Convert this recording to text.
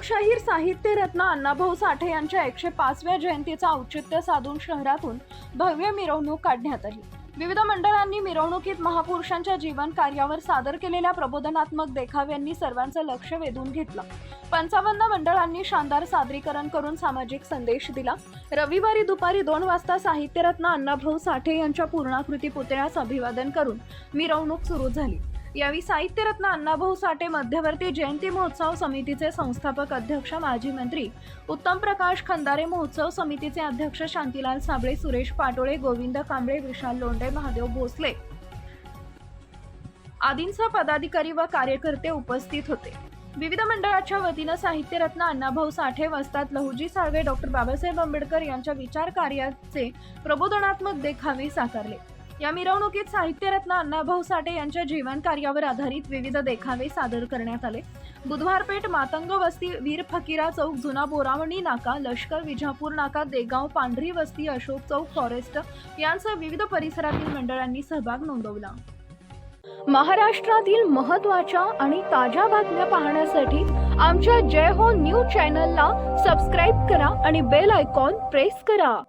लोकशाहीर साहित्य रत्न अण्णाभाऊ साठे यांच्या एकशे पाचव्या जयंतीचा औचित्य साधून शहरातून भव्य मिरवणूक काढण्यात आली. विविध मंडळांनी मिरवणुकीत महापुरुषांच्या जीवन कार्यावर सादर केलेल्या प्रबोधनात्मक देखाव्यांनी सर्वांचं लक्ष वेधून घेतलं. पंचावन्न मंडळांनी शानदार सादरीकरण करून सामाजिक संदेश दिला. रविवारी दुपारी दोन वाजता साहित्यरत्न अण्णाभाऊ साठे यांच्या पूर्णाकृती पुतळ्यास अभिवादन करून मिरवणूक सुरू झाली. यावेळी साहित्यरत्न अण्णाभाऊ साठे मध्यवर्ती जयंती महोत्सव समितीचे संस्थापक अध्यक्ष माजी मंत्री उत्तम प्रकाश खंदारे महोत्सव समितीचे अध्यक्ष शांतीलाल साबळे सुरेश पाटोळे गोविंद कांबळे विशाल लोंढे महादेव भोसले आदींसह पदाधिकारी व कार्यकर्ते उपस्थित होते. विविध मंडळाच्या वतीनं साहित्यरत्न अण्णाभाऊ साठे वस्तात लहुजी साळवे डॉक्टर बाबासाहेब आंबेडकर यांच्या विचार कार्याचे प्रबोधनात्मक देखावे साकारले. या मिरवणुकीत साहित्यरत्न अण्णाभाऊ साठे यांच्या जीवन कार्यावर आधारित विविध देखावे सादर करण्यात आले. बुधवारपेठ मातंग वस्ती वीर फकीरा चौक जुना बोरावणी नाका लष्कर विजापूर नाका देगाव पांढरी वस्ती अशोक चौक फॉरेस्ट यांसह विविध परिसरातील मंडळांनी सहभाग नोंदवला. महाराष्ट्रातील महत्त्वाच्या आणि ताज्या बातम्या पाहण्यासाठी आमच्या जय हो न्यूज चॅनलला सबस्क्राईब करा आणि बेल आयकॉन प्रेस करा.